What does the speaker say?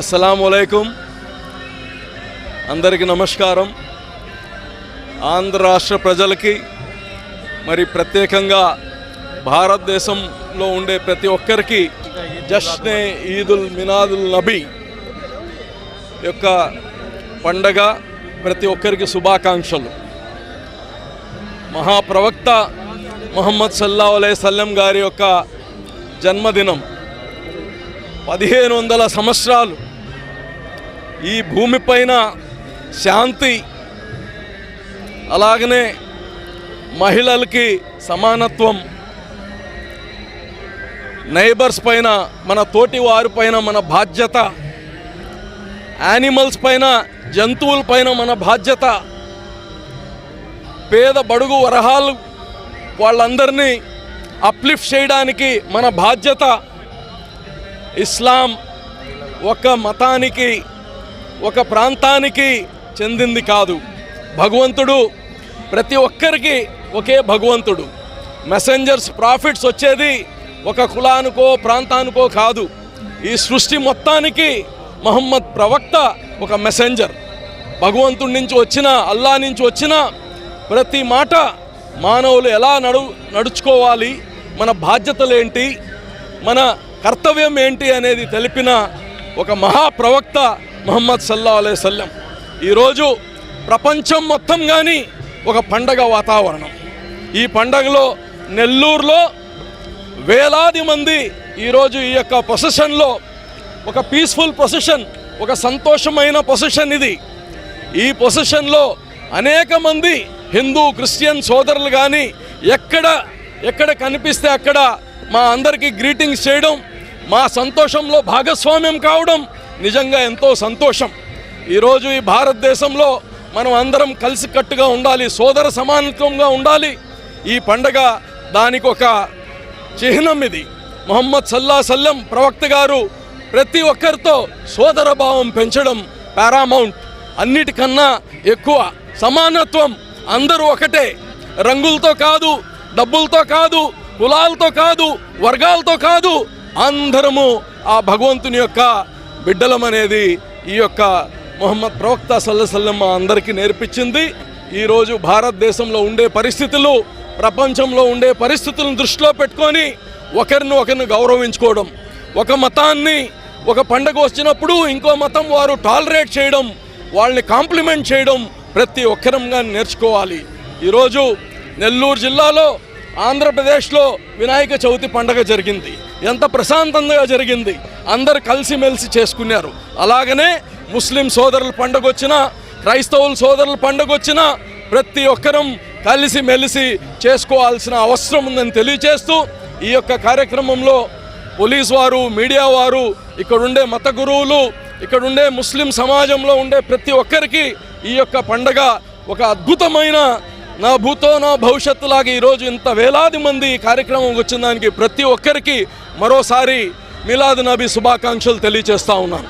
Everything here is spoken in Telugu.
అస్సలం అయికం అందరికీ నమస్కారం. ఆంధ్ర రాష్ట్ర ప్రజలకి మరి ప్రత్యేకంగా భారతదేశంలో ఉండే ప్రతి ఒక్కరికి జష్నే ఈదుల్ మినాదుల్ నబీ యొక్క పండగ ప్రతి ఒక్కరికి శుభాకాంక్షలు. మహాప్రవక్త మొహమ్మద్ సల్లా అలై సల్లం గారి యొక్క జన్మదినం. పదిహేను వందల సంవత్సరాలు ఈ భూమిపైన శాంతి అలాగనే మహిళలకి సమానత్వం నైబర్స్ పైన మన తోటి వారి పైన మన బాధ్యత యానిమల్స్ పైన జంతువుల పైన మన బాధ్యత పేద బడుగు వరహాలు వాళ్ళందరినీ అప్లిఫ్ట్ చేయడానికి మన బాధ్యత. ఇస్లాం ఒక మతానికి ఒక ప్రాంతానికి చెందింది కాదు. భగవంతుడు ప్రతి ఒక్కరికి ఒకే భగవంతుడు. మెసెంజర్స్ ప్రాఫిట్స్ వచ్చేది ఒక కులానికో ప్రాంతానికో కాదు. ఈ సృష్టి మొత్తానికి మహమ్మద్ ప్రవక్త ఒక మెసెంజర్ భగవంతుడి నుంచి వచ్చిన అల్లా నుంచి వచ్చిన ప్రతి మాట మానవులు ఎలా నడు నడుచుకోవాలి మన బాధ్యతలేంటి మన కర్తవ్యం ఏంటి అనేది తెలిపిన ఒక మహాప్రవక్త మహమ్మద్ సల్లా అలై ఈరోజు ప్రపంచం మొత్తం కానీ ఒక పండగ వాతావరణం. ఈ పండగలో నెల్లూరులో వేలాది మంది ఈరోజు ఈ యొక్క పొసెషన్లో ఒక పీస్ఫుల్ పొసిషన్ ఒక సంతోషమైన పొసిషన్ ఇది. ఈ పొసిషన్లో అనేక మంది హిందూ క్రిస్టియన్ సోదరులు కానీ ఎక్కడ ఎక్కడ కనిపిస్తే అక్కడ మా అందరికీ గ్రీటింగ్స్ చేయడం మా సంతోషంలో భాగస్వామ్యం కావడం నిజంగా ఎంతో సంతోషం. ఈరోజు ఈ భారతదేశంలో మనం అందరం కలిసికట్టుగా ఉండాలి సోదర సమానత్వంగా ఉండాలి. ఈ పండగ దానికి ఒక చిహ్నం ఇది. మొహమ్మద్ సల్లా సల్లం ప్రవక్త గారు ప్రతి ఒక్కరితో సోదర భావం పెంచడం పారామౌంట్ అన్నిటికన్నా ఎక్కువ సమానత్వం అందరూ ఒకటే. రంగులతో కాదు డబ్బులతో కాదు కులాలతో కాదు వర్గాలతో కాదు అందరము ఆ భగవంతుని యొక్క బిడ్డలం అనేది ఈ యొక్క మొహమ్మద్ ప్రవక్త సల్లసల్లం మా అందరికీ నేర్పించింది. ఈరోజు భారతదేశంలో ఉండే పరిస్థితులు ప్రపంచంలో ఉండే పరిస్థితులను దృష్టిలో పెట్టుకొని ఒకరిని ఒకరిని గౌరవించుకోవడం ఒక మతాన్ని ఒక పండగ వచ్చినప్పుడు ఇంకో మతం వారు టాలరేట్ చేయడం వాళ్ళని కాంప్లిమెంట్ చేయడం ప్రతి ఒక్కరంగా నేర్చుకోవాలి. ఈరోజు నెల్లూరు జిల్లాలో ఆంధ్రప్రదేశ్లో వినాయక చవితి పండగ జరిగింది. ఎంత ప్రశాంతంగా జరిగింది. అందరు కలిసిమెలిసి చేసుకున్నారు. అలాగనే ముస్లిం సోదరుల పండగ వచ్చినా క్రైస్తవుల సోదరుల పండగ వచ్చినా ప్రతి ఒక్కరం కలిసి మెలిసి చేసుకోవాల్సిన అవసరం ఉందని తెలియచేస్తూ ఈ యొక్క కార్యక్రమంలో పోలీస్ వారు మీడియా వారు ఇక్కడ ఉండే మత గురువులు ఇక్కడుండే ముస్లిం సమాజంలో ఉండే ప్రతి ఒక్కరికి ఈ యొక్క పండగ ఒక అద్భుతమైన నా భూతో నా భవిష్యత్తు లాగా ఈరోజు ఇంత వేలాది మంది కార్యక్రమం వచ్చిన దానికి ప్రతి ఒక్కరికి మరోసారి మిలాద్ నబీ శుభాకాంక్షలు తెలియజేస్తా ఉన్నాను.